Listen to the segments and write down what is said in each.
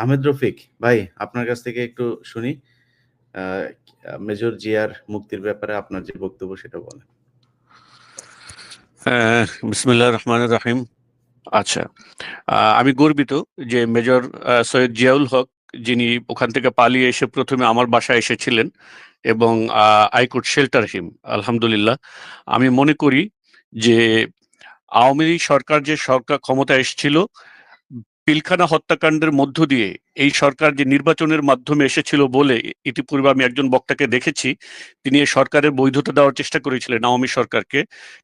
আহমেদ রফিক, ভাই, আপনার কাছ থেকে একটু শুনি। মেজর জিয়ার মুক্তির ব্যাপারে আপনার যে বক্তব্য সেটা বলেন। বিসমিল্লাহ রহমান রাহিম। আচ্ছা আমি গর্বিত যে মেজর সৈয়দ জিয়াউল হক যিনি ওখান থেকে পালিয়ে এসে প্রথমে আমার বাসায় এসেছিলেন এবং আই কুড শেল্টার হিম, আলহামদুলিল্লাহ। আমি মনে করি যে আওয়ামী লীগ সরকার যে সরকার ক্ষমতা এসেছিল পিলখানা হত্যাকাণ্ডের মধ্য দিয়ে এই সরকার যে নির্বাচনের মাধ্যমে এসেছিল বলে ইতিপূর্বে আমি একজন বক্তাকে দেখেছি, তিনি এই সরকারের বৈধতা দেওয়ার চেষ্টা করেছিলেন আওয়ামী সরকারকে।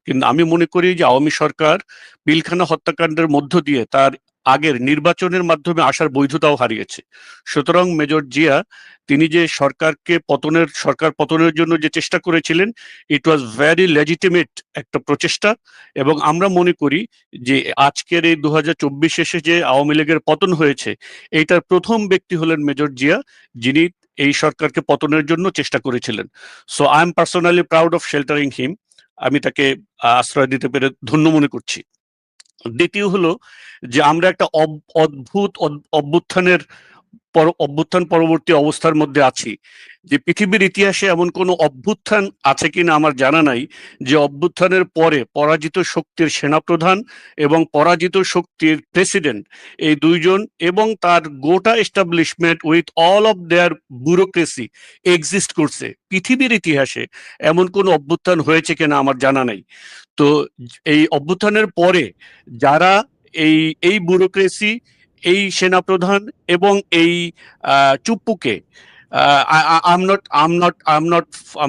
কিন্তু আমি মনে করি যে আওয়ামী সরকার পিলখানা হত্যাকাণ্ডের মধ্য দিয়ে তার আগের নির্বাচনের মাধ্যমে আসার বৈধতাও হারিয়েছে। সুতরাং মেজর জিয়া, তিনি যে সরকারকে পতনের, সরকার পতনের জন্য যে চেষ্টা করেছিলেন ইট ওয়াজ ভ্যারি লেজিটিমেট একটা প্রচেষ্টা এবং আমরা মনে করি যে আজকের এই দু হাজার চব্বিশ শেষে যে আওয়ামী লীগের পতন হয়েছে, এইটার প্রথম ব্যক্তি হলেন মেজর জিয়া, যিনি এই সরকারকে পতনের জন্য চেষ্টা করেছিলেন। So I am personally proud of sheltering him আমি তাকে আশ্রয় দিতে পেরে ধন্য মনে করছি। দ্বিতীয় হলো যে আমরা একটা অদ্ভুত অদ- অভ্যুত্থানের অভ্যুত্থান পরবর্তী অবস্থার মধ্যে আছি। যে পৃথিবীর ইতিহাসে এমন কোনো অভ্যুত্থান আছে কিনা আমার জানা নাই, যে অভ্যুত্থানের পরে পরাজিত শক্তির সেনাপ্রধান এবং পরাজিত শক্তির প্রেসিডেন্ট এই দুইজন এবং তার গোটা establishment with all of their bureaucracy exist করছে। পৃথিবীর ইতিহাসে এমন কোনো অভ্যুত্থান হয়েছে কিনা আমার জানা নাই। তো এই অভ্যুত্থানের পরে যারা এই এই ব্যুরোক্রেসি এই সেনাপ্রধান এবং এই চুপ্পুকে I'm not I'm not I'm not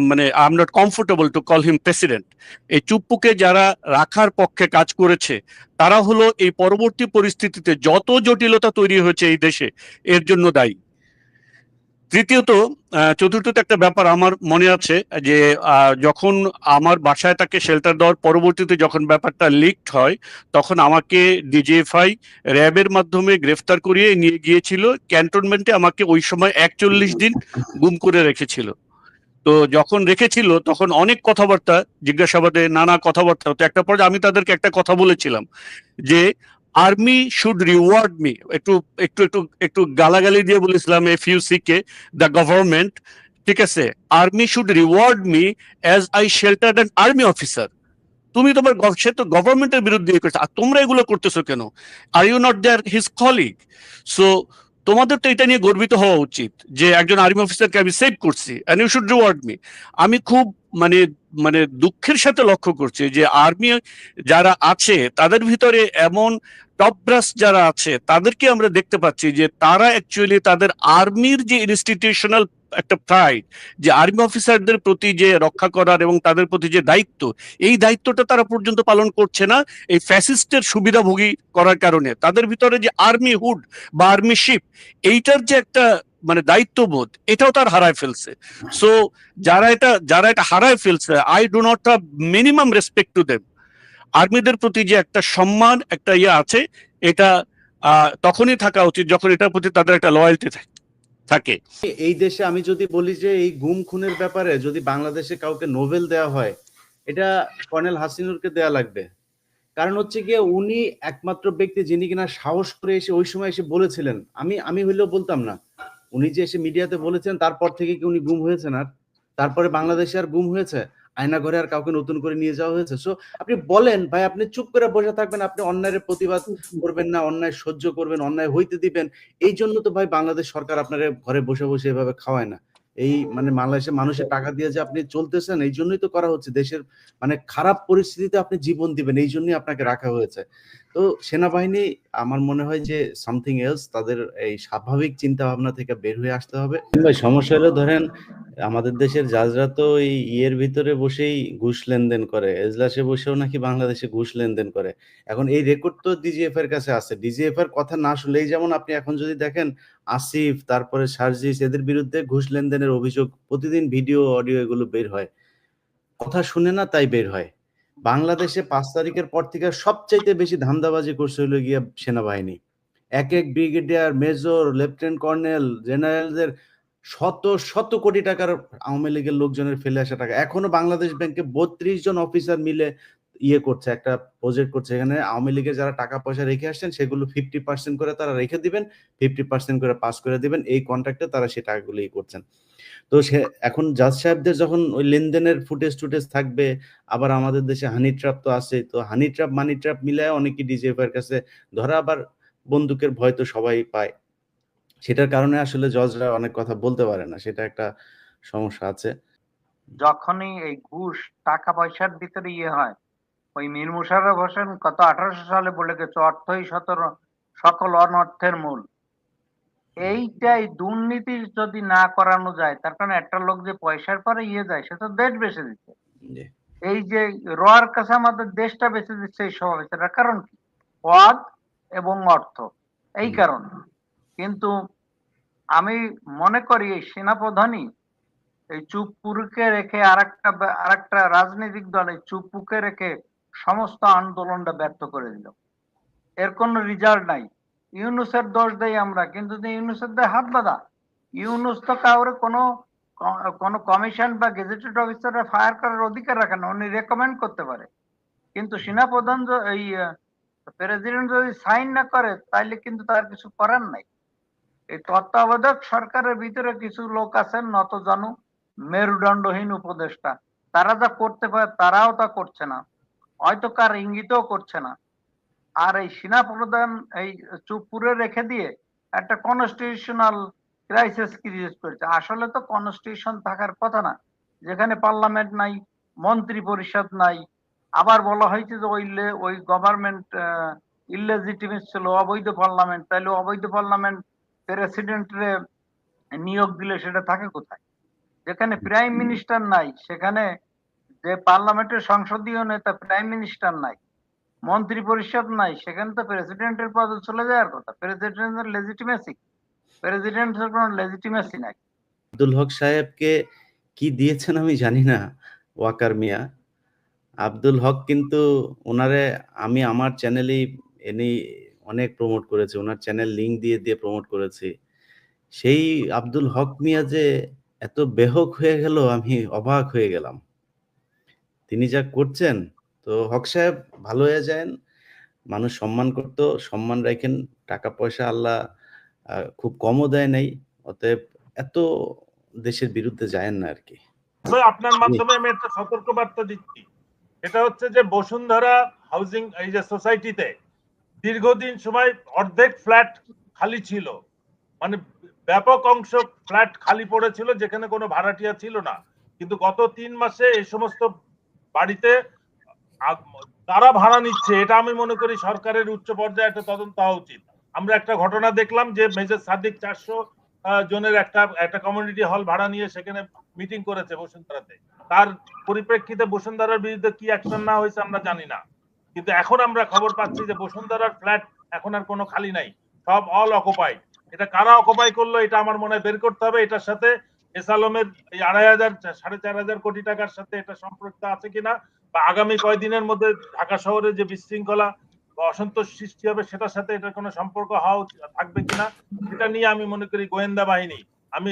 মানে I'm not comfortable to call him president এই চুপ্পুকে যারা রাখার পক্ষে কাজ করেছে, তারা হলো এই পরবর্তী পরিস্থিতিতে যত জটিলতা তৈরি হয়েছে এই দেশে, এর জন্য দায়ী। তৃতীয়ত চতুর্থত একটা ব্যাপার আমার মনে আছে যে যখন আমার বাসায় তাকে শেল্টার দেওয়ার পরবর্তীতে যখন ব্যাপারটা লিকড হয়, তখন আমাকে ডিজিএফআই র্যাবের মাধ্যমে গ্রেফতার করিয়ে নিয়ে গিয়েছিল। ক্যান্টনমেন্টে আমাকে ওই সময় একচল্লিশ দিন গুম করে রেখেছিল। তো যখন রেখেছিল, তখন অনেক কথাবার্তা, জিজ্ঞাসাবাদে, নানা কথাবার্তা হতো একটা পর্যায়ে আমি তাদেরকে একটা কথা বলেছিলাম যে আর্মি শুড রিওয়ার্ড মি। একটু একটু একটু একটু গালাগালি দিয়ে বলেছিলাম F U C K the government ঠিক আছে, army should reward me as I shelter and army officer তুমি তোমার সে তো গভর্নমেন্টের বিরুদ্ধে করছ। আর তোমরা এগুলো করতেছো কেন? Are you not there his colleague so তোমাদের তো এটা নিয়ে গর্বিত হওয়া উচিত যে একজন আর্মি অফিসারকে আমি সেভ করছি and you should reward me আমি খুব মানে মানে দুঃখের সাথে লক্ষ্য করছি যে আর্মি যারা আছে, তাদের ভিতরে এমন টপ ব্রাস যারা আছে, তাদেরকে আমরা দেখতে পাচ্ছি যে তারা অ্যাকচুয়ালি তাদের আর্মির যে ইনস্টিটিউশনাল একটা প্রাইড যে আর্মি অফিসারদের প্রতি যে রক্ষা করার এবং তাদের প্রতি যে দায়িত্ব, এই দায়িত্বটা তারা পর্যন্ত পালন করছে না। এই ফ্যাসিস্টের সুবিধাভোগী করার কারণে। তাদের ভিতরে যে আর্মি হুড বা আর্মি শিপ এইটার যে একটা মানে দায়িত্ববোধ, এটাও তার হারায় ফেলছে। সো যারা এটা যারা এটা হারায় ফেলছে I do not have minimum respect to them আর্মিদের প্রতি যে একটা সম্মান, একটা ইয়ে আছে, এটা তখনই থাকা উচিত যখন এটার প্রতি তাদের একটা লয়্যালটি থাকে। এই দেশে আমি যদি বলি যে এই গুম খুনের ব্যাপারে যদি বাংলাদেশে কাউকে নোবেল দেওয়া হয়, এটা কর্নেল হাসিনুরকে দেয়া লাগবে। কারণ হচ্ছে গিয়ে উনি একমাত্র ব্যক্তি যিনি কিনা সাহস করে এসে ওই সময় এসে বলেছিলেন। আমি আমি হইলেও বলতাম না। উনি যে এসে মিডিয়াতে বলেছেন, তারপর থেকে কি উনি গুম হয়েছেন আর? তারপরে বাংলাদেশে আর গুম হয়েছে? আয়না ঘরে আর কাউকে নতুন করে নিয়ে যাওয়া হয়েছে। সো আপনি বলেন, ভাই, আপনি চুপ করে বসে থাকবেন, আপনি অন্যায়ের প্রতিবাদ করবেন না, অন্যায় সহ্য করবেন, অন্যায় হইতে দিবেন। এই জন্য তো ভাই, বাংলাদেশ সরকার আপনার ঘরে বসে বসে এভাবে খাওয়ায় না। এই মানে বাংলাদেশের মানুষের টাকা দিয়ে যে আপনি চলতেছেন, এই জন্যই তো করা হচ্ছে। দেশের মানে খারাপ পরিস্থিতিতে আপনি জীবন দিবেন, এই জন্যই আপনাকে রাখা হয়েছে। তো সেনাবাহিনী, আমার মনে হয় যে সামথিং এলস তাদের এই স্বাভাবিক চিন্তা ভাবনা থেকে বের হয়ে আসতে হবে। সমস্যা হলো ধরেন, আমাদের দেশের জাজরা তো এই ইয়ের ভিতরে বসেই ঘুষ লেনদেন করে, এজলাসে বসেও নাকি বাংলাদেশে ঘুষ লেনদেন করে। এখন এই রেকর্ড তো ডিজিএফ এর কাছে আছে। ডিজিএফ এর কথা না শুনলেই যেমন আপনি এখন যদি দেখেন, আসিফ, তারপরে সার্জিস, এদের বিরুদ্ধে ঘুষ লেনদেনের অভিযোগ, প্রতিদিন ভিডিও, অডিও এগুলো বের হয়। কথা শুনে না তাই বের হয়। বাংলাদেশে পাঁচ তারিখের পর থেকে সবচাইতে বেশি ধান্দাবাজি করছে হলো গিয়া সেনাবাহিনী। এক এক ব্রিগেডিয়ার, মেজর, লেফটেন্যান্ট কর্নেল, জেনারেলদের শত শত কোটি টাকার আওয়ামী লীগের লোকজনের ফেলে আসা টাকা। এখনও বাংলাদেশ ব্যাংকে বত্রিশ জন অফিসার মিলে ইয়ে করছে, একটা প্রজেক্ট করছে। এখানে আওয়ামী লীগের যারা টাকা পয়সা রেখে আসছেন, সেগুলো ফিফটি পার্সেন্ট করে তারা রেখে দিবেন ফিফটি পার্সেন্ট করে পাস করে দিবেন। এই কন্ট্রাক্টে তারা সেই টাকাগুলো ই করছেন। তো সে, এখন জাজ সাহেবদের যখন ওই লেনদেনের ফুটেজ টুটেজ থাকবে, আবার আমাদের দেশে হানি ট্র্যাপ তো আছে, তো হানি ট্র্যাপ মানি ট্র্যাপ মিলায় অনেকে ডিজিএফ এর কাছে ধরা, আবার বন্দুকের ভয় তো সবাই পায়। সেটার কারণে আসলে জজরা অনেক কথা বলতে পারে না, সেটা একটা সমস্যা আছে। যখনই এই ঘুষ টাকা পয়সার ভিতরে ইয়ে হয় ওই মীর মুশাররফ হোসেন কত আঠারোশো সালে বলে গেছে অর্থই সতর সকল অনর্থের মূল। এইটাই দুর্নীতি যদি না করানো যায় তার কারণে একটা লোক যে পয়সার পরে ইয়ে যায় সে তো দেশ বেঁচে দিচ্ছে। এই যে রোয়ার কাছে আমাদের দেশটা বেঁচে দিচ্ছে এই সমাবেশের কারণ কি? পদ এবং অর্থ এই কারণ। কিন্তু আমি মনে করি এই সেনাপ্রধানই এই চুপপুরকে রেখে আরেকটা বা- আরেকটা রাজনৈতিক দল এই চুপ্পুকে রেখে সমস্ত আন্দোলনটা ব্যর্থ করে দিল। এর কোনো রেজাল্ট নাই। ইউনুসের দোষ দেই আমরা, কিন্তু ইউনুসের দেয় হাত বাঁধা। ইউনুস তো কাউরে কোনো কোনো কমিশন বা গেজেটেড অফিসারে ফায়ার করার অধিকার রাখে না, উনি রেকমেন্ড করতে পারে। কিন্তু সেনাপ্রধান এই প্রেসিডেন্ট যদি সাইন না করে, তাইলে কিন্তু তার কিছু করার নাই। এই তত্ত্বাবধায়ক সরকারের ভিতরে কিছু লোক আছেন, নত জানু, মেরুদণ্ডহীন উপদেষ্টা। তারা যা করতে পারে, তারাও তা করছে না। হয়তো কার ইঙ্গিতও করছে না। আর এই সেনা প্রধান এই চুপপুরে রেখে দিয়ে একটা কনস্টিটিউশনাল ক্রাইসিস ক্রিয়েট করেছে। আসলে তো কনস্টিটিউশন থাকার কথা না। যেখানে পার্লামেন্ট নাই, মন্ত্রী পরিষদ নাই, আবার বলা হয়েছে যে ওই ওই গভর্নমেন্ট ইলেজিটিমেট ছিল, অবৈধ পার্লামেন্ট তাইলে অবৈধ পার্লামেন্ট প্রেসিডেন্টরে নিয়োগ দিলে সেটা থাকে কোথায়? যেখানে প্রাইম মিনিস্টার নাই, সেখানে যে পার্লামেন্টের সংসদীয় নেতা প্রাইম মিনিস্টার নাই, মন্ত্রী পরিষদ নাই, সেখানে তো প্রেসিডেন্টের পদে চলে যাওয়ার কথা। প্রেসিডেন্টের লেজিটিমেসি প্রেসিডেন্টের কোনো লেজিটিমেসি নাই। আব্দুল হক সাহেবকে কি দিয়েছেন আমি জানি না, ওয়াকার মিয়া। আব্দুল হক কিন্তু ওনারে, আমি আমার চ্যানেলেই এনে অনেক প্রমোট করেছি, ওনার চ্যানেল লিংক দিয়ে দিয়ে প্রমোট করেছি। সেই আব্দুল হক মিয়া যে এত বেহক হয়ে গেল, আমি অবাক হয়ে গেলাম। তিনি যা করছেন তো হক সাহেব ভালো হয়ে যান মানুষ সম্মান করত সম্মান রাখেন টাকা পয়সা আল্লাহ খুব কমও দেয় নাই অতএব এত দেশের বিরুদ্ধে যায় না আর কি আপনার মাধ্যমে আমি একটা সতর্ক বার্তা দিচ্ছি। এটা হচ্ছে যে বসুন্ধরা হাউজিং এই যে সোসাইটিতে দীর্ঘদিন সময় অর্ধেক ফ্ল্যাট খালি ছিল। মানে ব্যাপক অংশ ফ্ল্যাট খালি পড়েছিল যেখানে কোনো ভাড়াটিয়া ছিল না। কিন্তু গত তিন মাসে এই সমস্ত বাড়িতে তারা ভাড়া নিচ্ছে, এটা আমি মনে করি সরকারের উচ্চ পর্যায়ে একটা তদন্ত হওয়া উচিত। আমরা একটা ঘটনা দেখলাম যে মেজর সাদিক চারশো জনের একটা একটা কমিউনিটি হল ভাড়া নিয়ে সেখানে মিটিং করেছে বসুন্ধরাতে। তার পরিপ্রেক্ষিতে বসুন্ধরার বিরুদ্ধে কি অ্যাকশন না হয়েছে আমরা জানি না। কিন্তু এখন আমরা খবর পাচ্ছি যে বসুন্ধরার ফ্ল্যাট এখন আর কোনো খালি নাই। সব অল অকুপাইড এটা কারা অকুপাই করল, এটা আমার মনে হয় বের করতে হবে। এটার সাথে এস আলমের আড়াই হাজার, সাড়ে চার হাজার কোটি টাকার সাথে এটা সম্পর্ক আছে কিনা, বা আগামী কয়দিনের মধ্যে ঢাকা শহরে যে বিশৃঙ্খলা বা অসন্তোষ সৃষ্টি হবে, সেটার সাথে এটার কোনো সম্পর্ক হওয়া থাকবে কিনা, সেটা নিয়ে আমি মনে করি গোয়েন্দা বাহিনী, আমি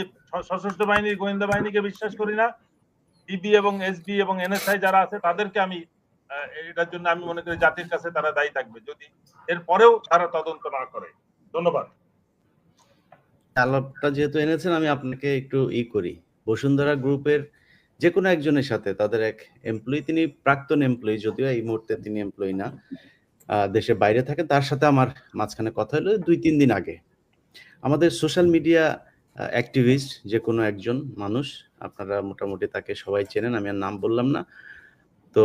সশস্ত্র বাহিনীর গোয়েন্দা বাহিনীকে বিশ্বাস করি না, ডিবি এবং এসবি এবং এনএসআই যারা আছে, তাদেরকে আমি এটার জন্য আমি মনে করি জাতির কাছে তারা দায়ী থাকবে, যদি এরপরেও তারা তদন্ত না করে। ধন্যবাদ। আলাপটা যেহেতু এনেছেন, আমি আপনাকে একটু ই করি। বসুন্ধরা গ্রুপের যে কোনো একজনের সাথে, তাদের এক এমপ্লয়ি তিনি প্রাক্তন এমপ্লয়ি যদিও এই মুহূর্তে তিনি এমপ্লয়ি না দেশের বাইরে থাকে তার সাথে আমার মাঝখানে কথা হলো দুই, তিন দিন আগে। আমাদের সোশ্যাল মিডিয়া অ্যাক্টিভিস্ট যে কোনো একজন মানুষ, আপনারা মোটামুটি তাকে সবাই চেনেন, আমি আর নাম বললাম না, তো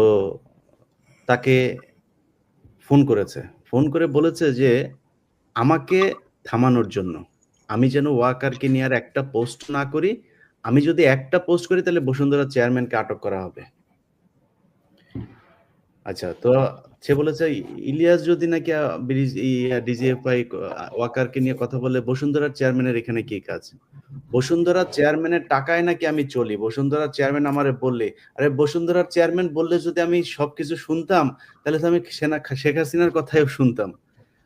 তাকে ফোন করেছে। ফোন করে বলেছে যে, আমাকে থামানোর জন্য। আমি যেন ওয়াকারকে নিয়ে আর একটা পোস্ট না করি, আমি যদি একটা পোস্ট করি তাহলে বসুন্ধরা চেয়ারম্যানকে আটক করা হবে। আচ্ছা তো সে বলেছে, ইলিয়াস যদি নাকি ডিজিএফআই ওয়াকারকে নিয়ে কথা বলে বসুন্ধরার চেয়ারম্যানের এখানে কি কাজ বসুন্ধরার চেয়ারম্যানের টাকায় নাকি আমি চলি? বসুন্ধরা চেয়ারম্যান আমারে বললে, আরে বসুন্ধরার চেয়ারম্যান বললে যদি আমি সবকিছু শুনতাম, তাহলে তো আমি সেনা, শেখ হাসিনার কথাও শুনতাম।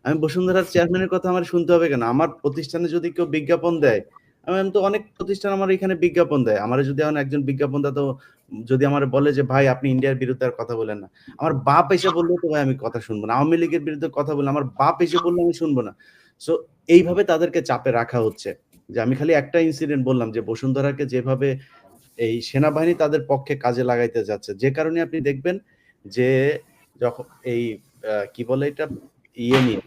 আমি বসুন্ধরার চেয়ারম্যানের কথা আমার শুনতে হবে কেন? আমার প্রতিষ্ঠানে যদি কেউ বিজ্ঞাপন দেয়, আমি তো অনেক প্রতিষ্ঠান আমার এখানে বিজ্ঞাপন দেয়। আমার যদি এখন একজন বিজ্ঞাপন দাতা যদি আমার বলে যে, ভাই, আপনি ইন্ডিয়ার বিরুদ্ধে আর কথা বলেন না। আমার বাপ এসে বললে তো, ভাই, আমি কথা শুনব না। আওয়ামী লীগের বিরুদ্ধে কথা বলে আমার বাপ এসে বললে, আমি শুনব না। সো এইভাবে তাদেরকে চাপে রাখা হচ্ছে। যে, আমি খালি একটা ইনসিডেন্ট বললাম যে, বসুন্ধরাকে যেভাবে এই সেনাবাহিনী তাদের পক্ষে কাজে লাগাইতে যাচ্ছে, যে কারণে আপনি দেখবেন যে, যখন এই কি বলে এটা? ইয়ে নিয়ে,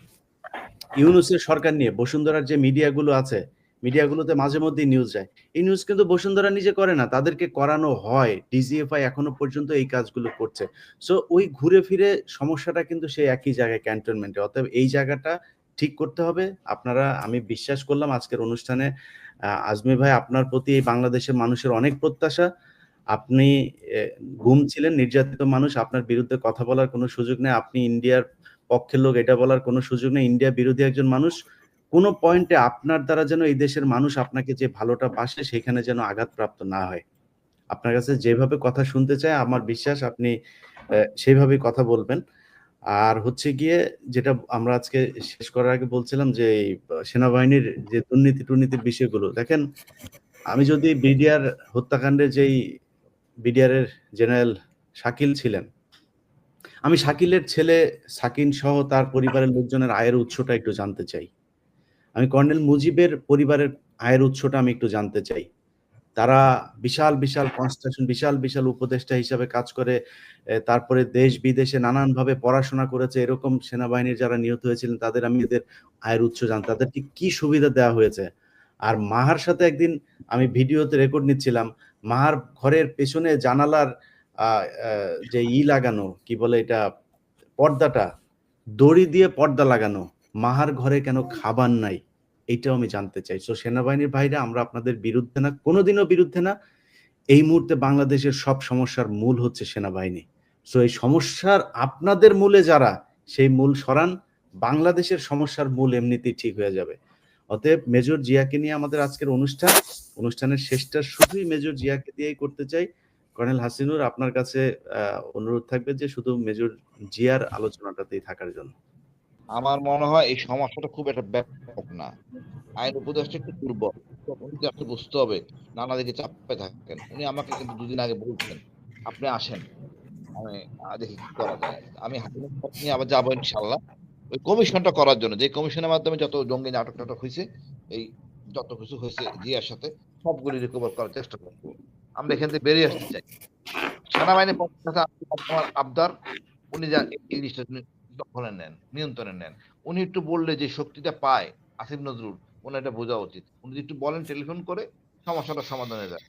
ইউনুসের সরকার নিয়ে, বসুন্ধরার যে মিডিয়াগুলো আছে, মিডিয়াগুলোতে মাঝে মধ্যে নিউজ যায়। এই নিউজ কিন্তু বসুন্ধরা নিজে করে না, তাদেরকে করানো হয়। ডিজিএফআই এখনও পর্যন্ত এই কাজগুলো করছে। সো ওই ঘুরে ফিরে সমস্যাটা কিন্তু সেই একই জায়গায় ক্যান্টনমেন্টে অতএব এই জায়গাটা ঠিক করতে হবে। আপনারা, আমি বিশ্বাস করলাম আজকের অনুষ্ঠানে আজমি ভাই আপনার প্রতি এই বাংলাদেশের মানুষের অনেক প্রত্যাশা। আপনি গুম ছিলেন, নির্যাতিত মানুষ, আপনার বিরুদ্ধে কথা বলার কোনো সুযোগ নেই। আপনি ইন্ডিয়ার পক্ষের লোক, এটা বলার কোনো সুযোগ নেই। ইন্ডিয়া বিরোধী একজন মানুষ, কোনো পয়েন্টে আপনার দ্বারা যেন এই দেশের মানুষ আপনাকে যে ভালোটা বাসে, সেখানে যেন আঘাতপ্রাপ্ত না হয়। আপনার কাছে যেভাবে কথা শুনতে চায়, আমার বিশ্বাস আপনি সেইভাবেই কথা বলবেন। আর হচ্ছে গিয়ে, যেটা আমরা আজকে শেষ করার আগে বলছিলাম যে সেনাবাহিনীর যে দুর্নীতি টুর্নীতির বিষয়গুলো, দেখেন, আমি যদি বিডিআর হত্যাকাণ্ডে যেই বিডিআর এর জেনারেল শাকিল ছিলেন আমি শাকিলের ছেলে সাকিন সহ তার পরিবারের লোকজনের আয়ের উৎসটা একটু জানতে চাই। আমি কর্নেল মুজিবের পরিবারের আয়ের উৎসটা আমি একটু জানতে চাই। তারা বিশাল বিশাল কনস্ট্রাকশন বিশাল বিশাল উপদেষ্টা হিসাবে কাজ করে তারপরে দেশ, বিদেশে নানানভাবে পড়াশোনা করেছে, এরকম সেনাবাহিনীর যারা নিহত হয়েছিলেন, তাদের আমি এদের আয়ের উৎস জানতে, তাদেরকে কি সুবিধা দেওয়া হয়েছে? আর মাহার সাথে একদিন আমি ভিডিওতে রেকর্ড নিচ্ছিলাম, মাহার ঘরের পেছনে জানালার যে ই লাগানো, কি বলে এটা, পর্দাটা, দড়ি দিয়ে পর্দা লাগানো, মাহার ঘরে কেন খাবার নাই এইটাও আমি জানতে চাই। সো সেনাবাহিনীর বাইরে আমরা আপনাদের বিরুদ্ধে না, কোনোদিনও বিরুদ্ধে না, এই মুহূর্তে বাংলাদেশের সব সমস্যার মূল হচ্ছে সেনাবাহিনী। সো এই সমস্যার আপনাদের মূলে যারা, সেই মূল সরান, বাংলাদেশের সমস্যার মূল এমনিতেই ঠিক হয়ে যাবে। অতএব মেজর জিয়াকে নিয়ে আমাদের আজকের অনুষ্ঠান, অনুষ্ঠানের শেষটা শুধুই মেজর জিয়াকে দিয়েই করতে চাই। কর্নেল হাসিনুর আপনার কাছে অনুরোধ থাকবে যে শুধু মেজর জিয়ার আলোচনাটাতেই থাকার জন্য। আমার মনে হয় এই সমস্যাটা খুব একটা ব্যাপক না। আইন উপদেষ্টা একটু দুর্বল। আপনি বুঝতে হবে, নানা দিকে চাপে থাকেন। উনি আমাকে কিন্তু দুদিন আগে বলছেন, আপনি আসেন। আমি দেখি কি করা যায়। আমি নিয়ে আবার যাব ইনশাল্লাহ ওই কমিশনটা করার জন্য, যে কমিশনের মাধ্যমে যত জঙ্গি নাটক টাটক হয়েছে, এই যত কিছু হয়েছে জিয়ার সাথে, সবগুলি রিকভার করার চেষ্টা করব। আমরা এখান থেকে বেরিয়ে আসতে চাই। সেনাবাহিনীর পক্ষ আমার আবদার, উনি যা এই জিনিসটা উনি দখলে নেন, নিয়ন্ত্রণে নেন। উনি একটু বললে যে শক্তিটা পায় আসিফ নজরুল ওনার এটা বোঝা উচিত। উনি একটু বলেন টেলিফোন করে, সমস্যাটা সমাধান যায়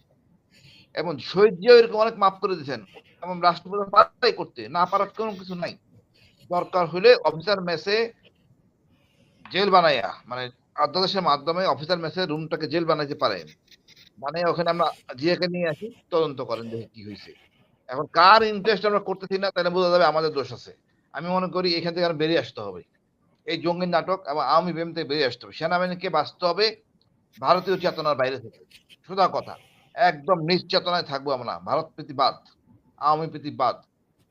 এবং শহীদ জিয়া এরকম অনেক মাফ করে দিয়েছেন। এবং রাষ্ট্রপ্রধান পারাই করতে, না পারার কোনো কিছু নাই। দরকার হলে অফিসার মেসে জেল বানাইয়া মানে অধ্যাদেশের মাধ্যমে অফিসার মেসে রুমটাকে জেল বানাইতে পারে মানে ওখানে আমরা জিয়াকে নিয়ে আসি, তদন্ত করেন দেখি কি হয়েছে এখন কার ইন্টারেস্ট আমরা করতেছি না, তাহলে বোঝা যাবে আমাদের দোষ আছে। আমি মনে করি এখান থেকে আর বেরিয়ে আসতে হবে। এই জঙ্গির নাটক এবং আওয়ামী প্রেম থেকে বেরিয়ে আসতে হবে। সেনাবাহিনীকে বাঁচতে হবে ভারতীয় চেতনার বাইরে থেকে। সোজা কথা, একদম নিশ্চেতনায় থাকব আমরা। ভারত প্রীতিবাদ, আওয়ামী প্রীতিবাদ,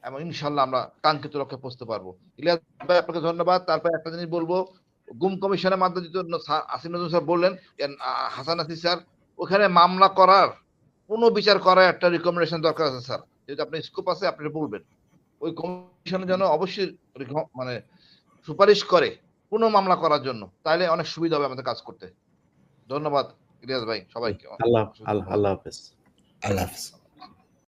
এবং ইনশাল্লাহ আমরা কাঙ্ক্ষিত লক্ষ্যে পৌঁছতে পারব। ইলিয়াস ভাই, আপনাকে ধন্যবাদ। তারপর একটা জিনিস বলব, গুম কমিশনের মাধ্যমে যেহেতু ন- আসিফ নজরুল স্যার বললেন হাসান আসিফ স্যার ওখানে মামলা করার কোনো বিচার করার একটা রিকমেন্ডেশন দরকার আছে স্যার। যদি আপনি স্কোপ আছে আপনি বলবেন। ওই কমিশনে যেন অবশ্যই মানে সুপারিশ করে কোনো মামলা করার জন্য। তাহলে অনেক সুবিধা হবে আমাদের কাজ করতে। ধন্যবাদ ইলিয়াস ভাই সবাইকে। আল্লাহ আল্লাহ আল্লাহ হাফেজ। আল্লাহ হাফিজ।